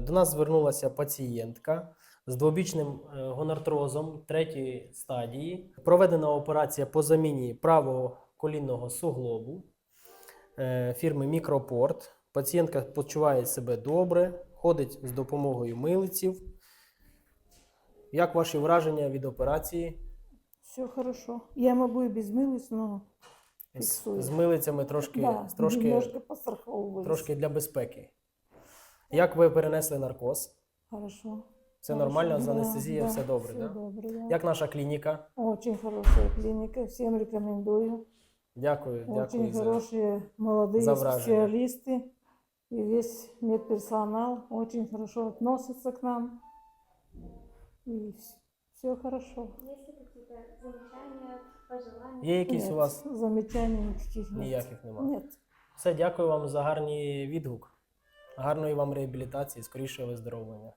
До нас звернулася пацієнтка з двобічним е, гонартрозом третьої стадії. Проведена операція по заміні правого колінного суглобу е, фірми Мікропорт. Пацієнтка почуває себе добре, ходить з допомогою милиців. Як ваші враження від операції? Все хорошо. Я могу и без но З, Фіксую. з милицями трошки, да, трошки, трошки для безпеки. Як ви перенесли наркоз? Хорошо. Все Хорошо. нормально, з анестезією да, все добре, все да? добре, да. Як наша клініка? Очень хорошая клиника, всем рекомендую. Дякую, дякую Очень за хорошие молодые за враження. специалисты. И весь медперсонал очень хорошо относится к нам. И все хорошо. Есть ли какие-то замечания, пожелания? Є якісь Нет, у вас замечаний никаких нет. ніяких немає? Нет. Все, дякую вам за гарний відгук. Гарної вам реабілітації, скорішого виздоровлення.